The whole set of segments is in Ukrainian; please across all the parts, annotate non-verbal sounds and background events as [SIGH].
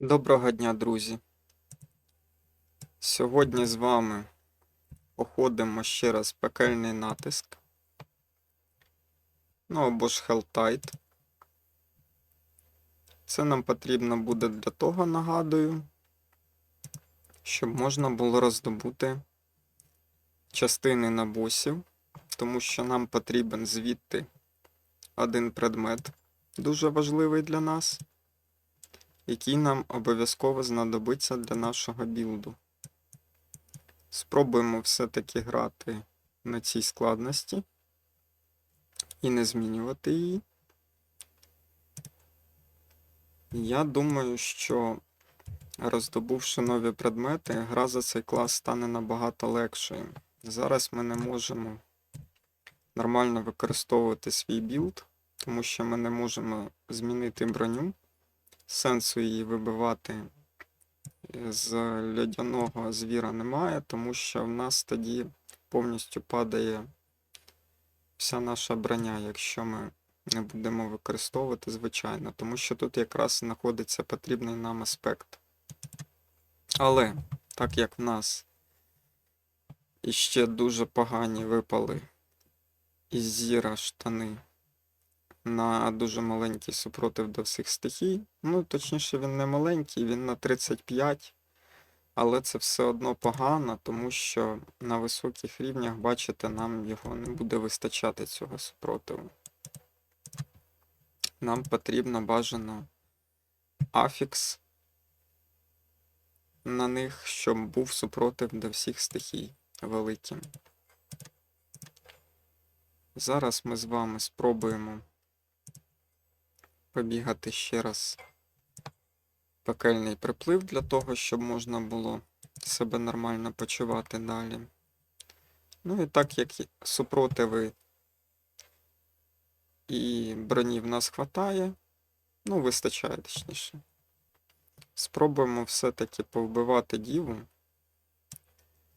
Доброго дня, друзі! Сьогодні з вами походимо ще раз пекельний натиск. Ну або ж Helltide. Це нам потрібно буде для того, нагадую, щоб можна було роздобути частини на босів, тому що нам потрібен звідти один предмет, дуже важливий для нас який нам обов'язково знадобиться для нашого білду. Спробуємо все-таки грати на цій складності і не змінювати її. Я думаю, що роздобувши нові предмети, гра за цей клас стане набагато легшою. Зараз ми не можемо нормально використовувати свій білд, тому що ми не можемо змінити броню сенсу її вибивати з льодяного звіра немає, тому що в нас тоді повністю падає вся наша броня, якщо ми не будемо використовувати, звичайно, тому що тут якраз знаходиться потрібний нам аспект. Але, так як в нас іще дуже погані випали із зіра штани на дуже маленький супротив до всіх стихій. Ну, точніше, він не маленький, він на 35, але це все одно погано, тому що на високих рівнях, бачите, нам його не буде вистачати цього супротиву. Нам потрібно бажано афікс на них, щоб був супротив до всіх стихій великим. Зараз ми з вами спробуємо побігати ще раз пекельний приплив для того, щоб можна було себе нормально почувати далі. Ну і так як супротиви і броні в нас хватає, ну, вистачає точніше. Спробуємо все-таки повбивати діву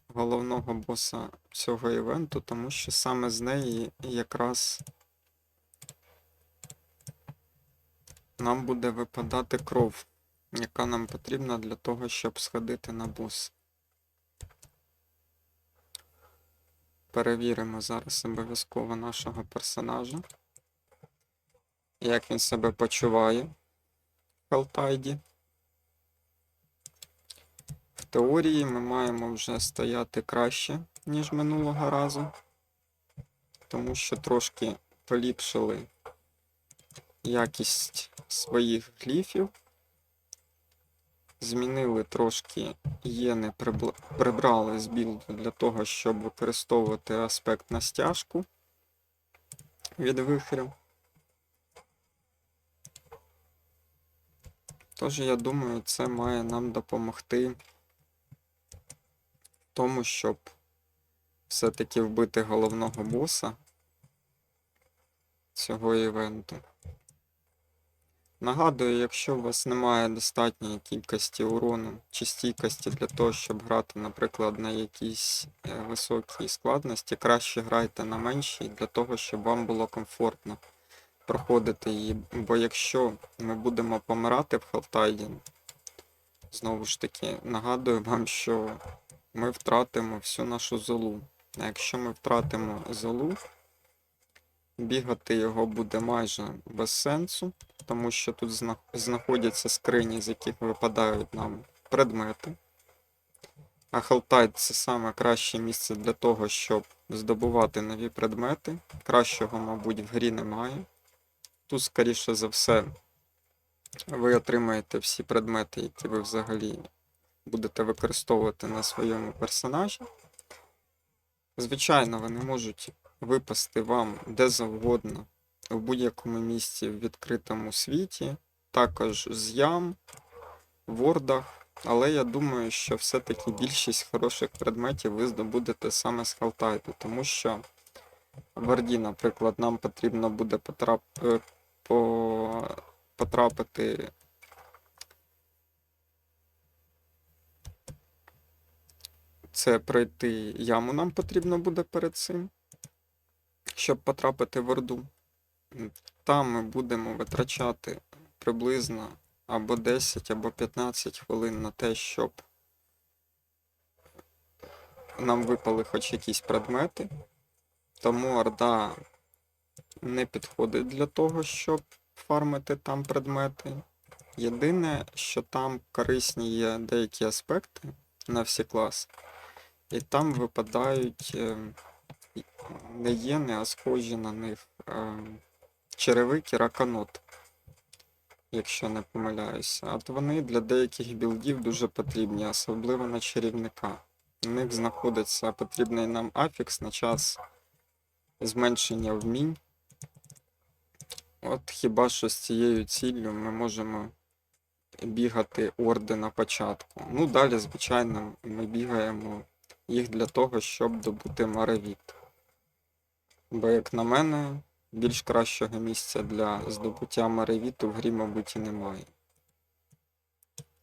головного боса цього івенту, тому що саме з неї якраз нам буде випадати кров, яка нам потрібна для того, щоб сходити на бос. Перевіримо зараз обов'язково нашого персонажа. Як він себе почуває в Халтайді. В теорії ми маємо вже стояти краще, ніж минулого разу, тому що трошки поліпшили якість своїх гліфів. Змінили трошки єни, прибрали з білду для того, щоб використовувати аспект на стяжку від вихрів. Тож, я думаю, це має нам допомогти тому, щоб все-таки вбити головного боса цього івенту. Нагадую, якщо у вас немає достатньої кількості урону чи стійкості для того, щоб грати, наприклад, на якійсь е, високій складності, краще грайте на меншій для того, щоб вам було комфортно проходити її. Бо якщо ми будемо помирати в Халтайді, знову ж таки, нагадую вам, що ми втратимо всю нашу золу. А якщо ми втратимо золу, бігати його буде майже без сенсу тому що тут знаходяться скрині, з яких випадають нам предмети. А Хелтайт це саме краще місце для того, щоб здобувати нові предмети. Кращого, мабуть, в грі немає. Тут, скоріше за все, ви отримаєте всі предмети, які ви взагалі будете використовувати на своєму персонажі. Звичайно, вони можуть випасти вам де завгодно в будь-якому місці в відкритому світі, також з ям, вордах. Але я думаю, що все-таки більшість хороших предметів ви здобудете саме з Халтайту, тому що в Варді, наприклад, нам потрібно буде потрап... Е, по... потрапити. Це пройти яму нам потрібно буде перед цим, щоб потрапити в Орду. Там ми будемо витрачати приблизно або 10, або 15 хвилин на те, щоб нам випали хоч якісь предмети. Тому Орда не підходить для того, щоб фармити там предмети. Єдине, що там корисні є деякі аспекти на всі класи, і там випадають е, і- не єни, а схожі на них е, черевики раканот, якщо не помиляюся. От вони для деяких білдів дуже потрібні, особливо на чарівника. У них знаходиться потрібний нам афікс на час зменшення вмінь. От хіба що з цією ціллю ми можемо бігати орди на початку. Ну, далі, звичайно, ми бігаємо їх для того, щоб добути маравіт. Бо, як на мене, більш кращого місця для здобуття маревіту в грі, мабуть, і немає.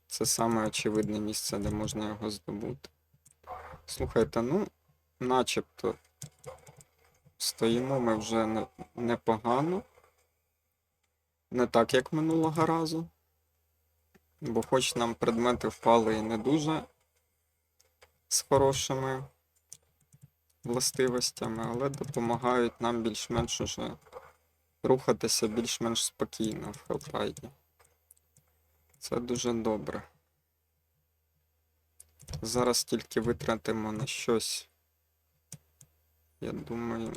Це саме очевидне місце, де можна його здобути. Слухайте, ну, начебто стоїмо ми вже непогано. Не так, як минулого разу. Бо хоч нам предмети впали і не дуже з хорошими властивостями, але допомагають нам більш-менш уже рухатися більш-менш спокійно в Хелтайді. Це дуже добре. Зараз тільки витратимо на щось. Я думаю,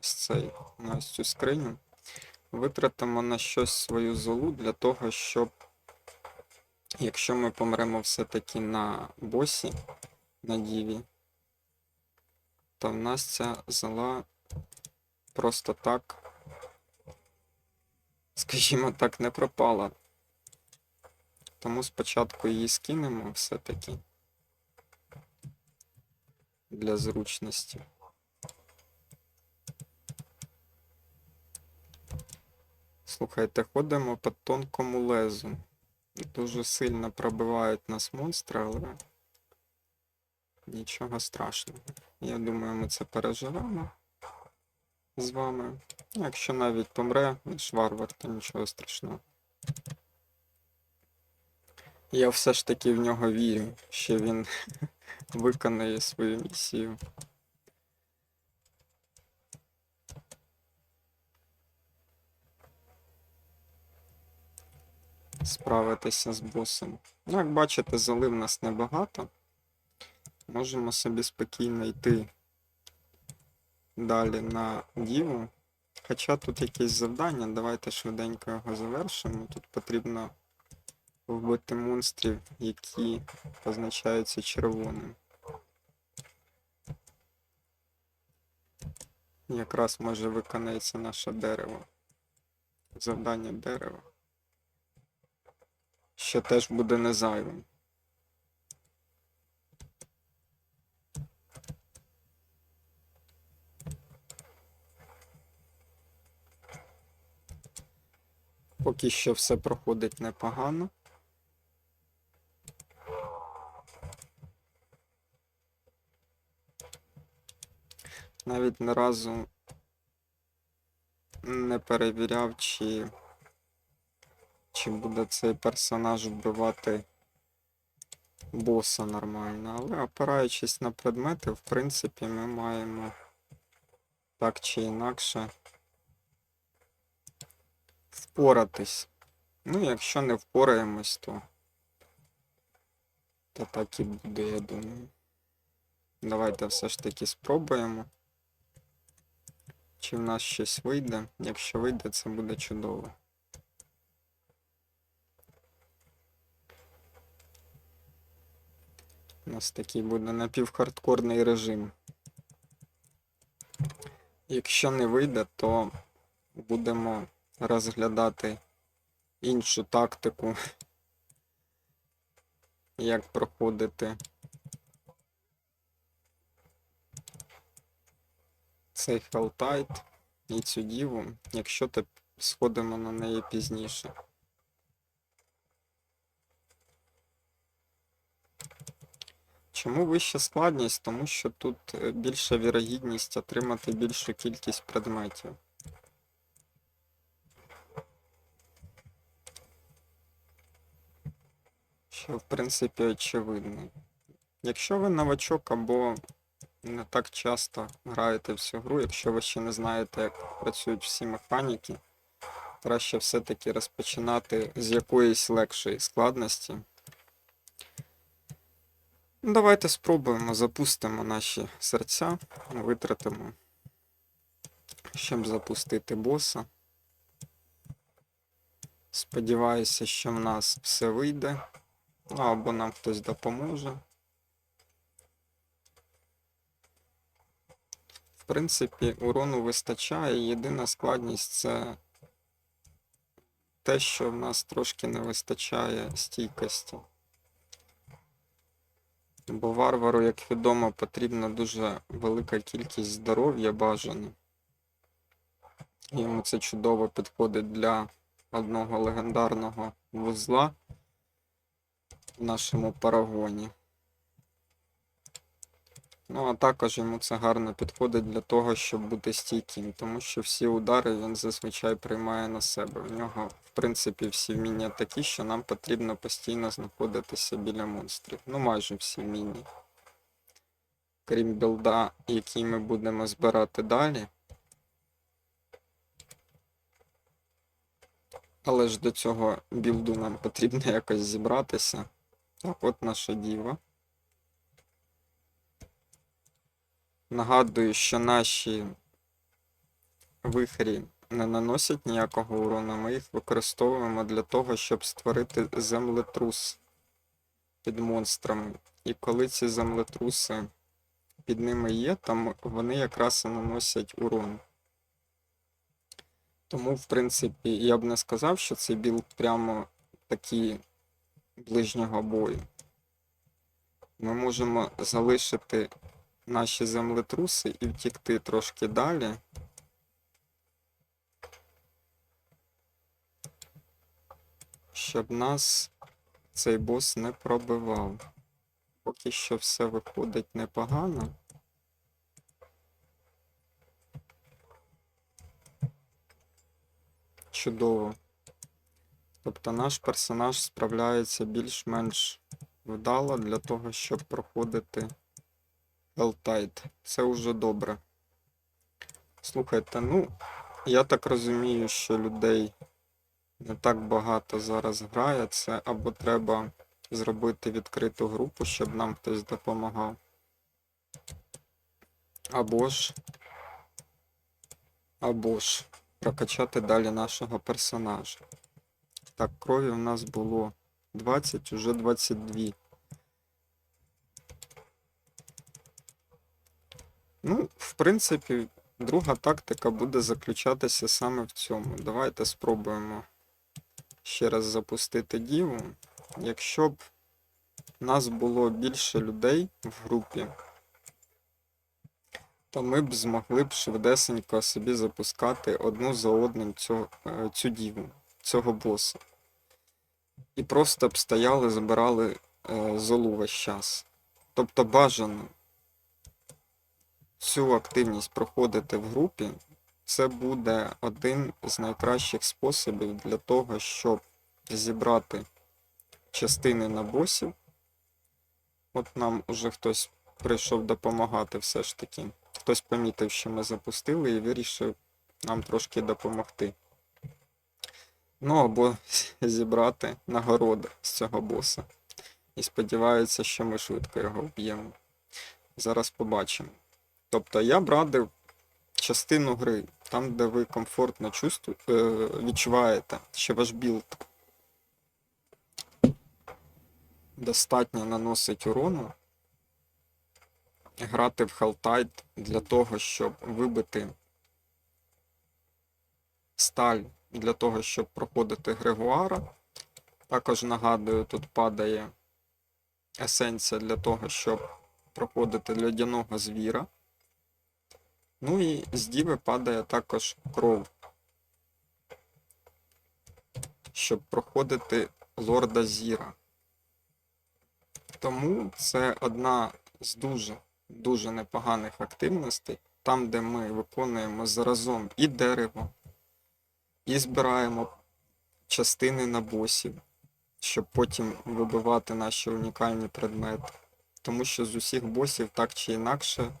ось цей, на цю скриню. Витратимо на щось свою золу для того, щоб якщо ми помремо все-таки на босі, на діві, то в нас ця зола просто так, скажімо так, не пропала. Тому спочатку її скинемо все-таки для зручності. Слухайте, ходимо по тонкому лезу. Дуже сильно пробивають нас монстри, але нічого страшного. Я думаю, ми це переживемо з вами. Якщо навіть помре наш варвар, то нічого страшного. Я все ж таки в нього вірю, що він [LAUGHS] виконає свою місію. Справитися з босом. Ну, як бачите, залив нас небагато. Можемо собі спокійно йти далі на діву. Хоча тут якесь завдання, давайте швиденько його завершимо. Тут потрібно вбити монстрів, які позначаються червоним. Якраз може виконається наше дерево. Завдання дерева. Що теж буде не Поки що все проходить непогано. Навіть ні разу не перевіряв, чи, чи буде цей персонаж вбивати боса нормально. Але опираючись на предмети, в принципі, ми маємо так чи інакше впоратись. Ну, якщо не впораємось, то, то так і буде, я думаю. Давайте все ж таки спробуємо. Чи в нас щось вийде? Якщо вийде, це буде чудово. У нас такий буде напівхардкорний режим. Якщо не вийде, то будемо розглядати іншу тактику, як проходити цей хелтайт і цю діву, якщо то сходимо на неї пізніше. Чому вища складність? Тому що тут е, більша вірогідність отримати більшу кількість предметів. В принципі очевидно. Якщо ви новачок або не так часто граєте в цю гру, якщо ви ще не знаєте, як працюють всі механіки, краще все-таки розпочинати з якоїсь легшої складності. Ну, Давайте спробуємо, запустимо наші серця, витратимо, щоб запустити боса. Сподіваюся, що в нас все вийде. Ну, або нам хтось допоможе. В принципі, урону вистачає. Єдина складність це те, що в нас трошки не вистачає стійкості. Бо варвару, як відомо, потрібна дуже велика кількість здоров'я бажано. Йому це чудово підходить для одного легендарного вузла в нашому парагоні. Ну, а також йому це гарно підходить для того, щоб бути стійким, тому що всі удари він зазвичай приймає на себе. В нього, в принципі, всі вміння такі, що нам потрібно постійно знаходитися біля монстрів. Ну, майже всі вміння. Крім білда, який ми будемо збирати далі. Але ж до цього білду нам потрібно якось зібратися. Так, от наша діва. Нагадую, що наші вихрі не наносять ніякого урону, ми їх використовуємо для того, щоб створити землетрус під монстрами. І коли ці землетруси під ними є, там вони якраз і наносять урон. Тому, в принципі, я б не сказав, що цей білд прямо такий ближнього бою. Ми можемо залишити наші землетруси і втікти трошки далі. Щоб нас цей бос не пробивав. Поки що все виходить непогано. Чудово. Тобто наш персонаж справляється більш-менш вдало для того, щоб проходити Helltide. Це вже добре. Слухайте, ну, я так розумію, що людей не так багато зараз грає. Це або треба зробити відкриту групу, щоб нам хтось допомагав. Або ж. Або ж прокачати далі нашого персонажа. Так, крові у нас було 20, уже 22. Ну, в принципі, друга тактика буде заключатися саме в цьому. Давайте спробуємо ще раз запустити діву. Якщо б нас було більше людей в групі, то ми б змогли б швидесенько собі запускати одну за одним цю, е, цю діву, цього боса. І просто б стояли, збирали е, золу весь час. Тобто бажано цю активність проходити в групі, це буде один з найкращих способів для того, щоб зібрати частини на босів. От нам уже хтось прийшов допомагати все ж таки. Хтось помітив, що ми запустили і вирішив нам трошки допомогти. Ну або [LAUGHS] зібрати нагороди з цього боса. І сподіваються, що ми швидко його вб'ємо. Зараз побачимо. Тобто я б радив частину гри, там, де ви комфортно чувству... е, відчуваєте, що ваш білд достатньо наносить урону, грати в Helltide для того, щоб вибити сталь для того, щоб проходити Грегуара. Також нагадую, тут падає есенція для того, щоб проходити льодяного звіра. Ну і з діви падає також кров, щоб проходити лорда Зіра. Тому це одна з дуже дуже непоганих активностей, там, де ми виконуємо заразом і дерево, і збираємо частини на босів, щоб потім вибивати наші унікальні предмети. Тому що з усіх босів так чи інакше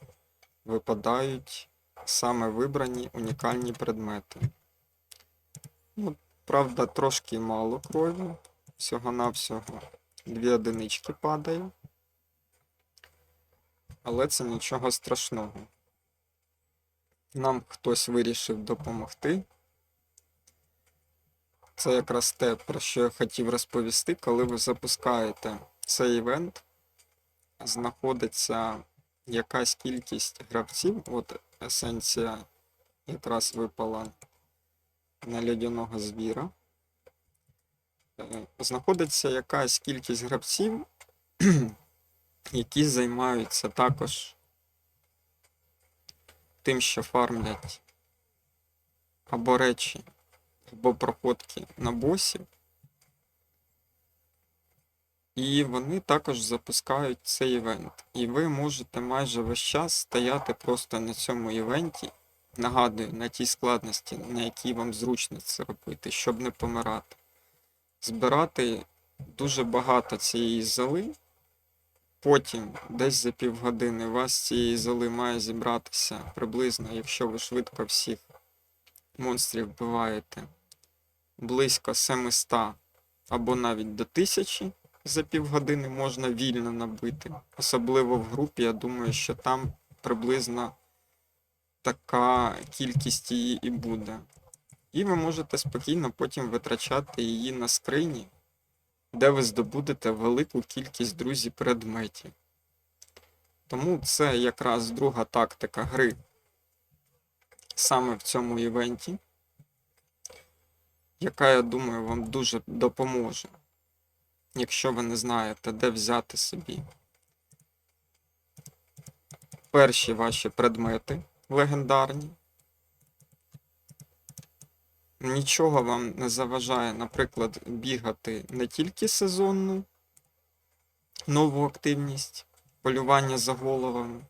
випадають саме вибрані унікальні предмети. Ну, правда, трошки мало крові. Всього-навсього дві одинички падає. Але це нічого страшного. Нам хтось вирішив допомогти. Це якраз те, про що я хотів розповісти, коли ви запускаєте цей івент, знаходиться якась кількість гравців, от есенція якраз випала на льодяного звіра. Е, Знаходиться якась кількість гравців, [CLEARS THROAT] які займаються також тим, що фармлять або речі, або проходки на босів. І вони також запускають цей івент. І ви можете майже весь час стояти просто на цьому івенті, нагадую, на тій складності, на якій вам зручно це робити, щоб не помирати. Збирати дуже багато цієї золи. Потім, десь за півгодини, у вас цієї золи має зібратися приблизно, якщо ви швидко всіх монстрів вбиваєте, близько 700 або навіть до 1000 за півгодини можна вільно набити. Особливо в групі, я думаю, що там приблизно така кількість її і буде. І ви можете спокійно потім витрачати її на скрині, де ви здобудете велику кількість друзів предметів. Тому це якраз друга тактика гри саме в цьому івенті, яка, я думаю, вам дуже допоможе, якщо ви не знаєте, де взяти собі перші ваші предмети легендарні. Нічого вам не заважає, наприклад, бігати не тільки сезонну нову активність, полювання за головами,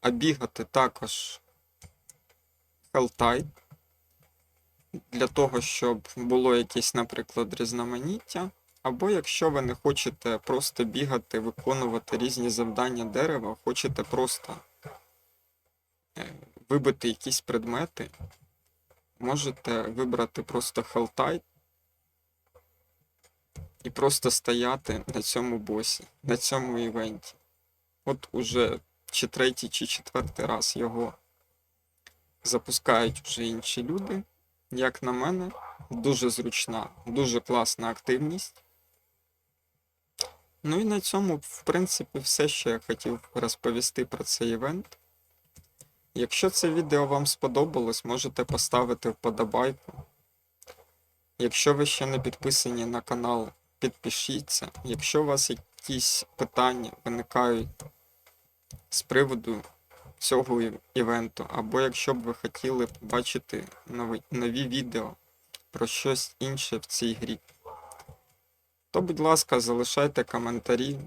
а бігати також хелтай, для того, щоб було якесь, наприклад, різноманіття. Або якщо ви не хочете просто бігати, виконувати різні завдання дерева, хочете просто е, вибити якісь предмети, можете вибрати просто хелтай і просто стояти на цьому босі, на цьому івенті. От уже чи третій, чи четвертий раз його запускають вже інші люди. Як на мене, дуже зручна, дуже класна активність. Ну і на цьому, в принципі, все, що я хотів розповісти про цей івент. Якщо це відео вам сподобалось, можете поставити вподобайку. Якщо ви ще не підписані на канал, підпишіться. Якщо у вас якісь питання виникають з приводу цього івенту, або якщо б ви хотіли побачити нові, нові відео про щось інше в цій грі, то, будь ласка, залишайте коментарі.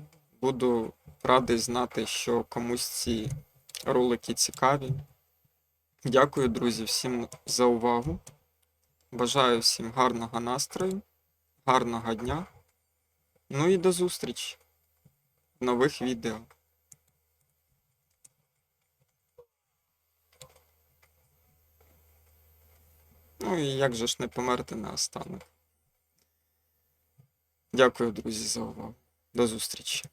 Буду радий знати, що комусь ці ролики цікаві. Дякую, друзі, всім за увагу. Бажаю всім гарного настрою, гарного дня. Ну і до зустрічі в нових відео. Ну і як же ж не померти наостанок. Дякую, друзі, за увагу. До зустрічі.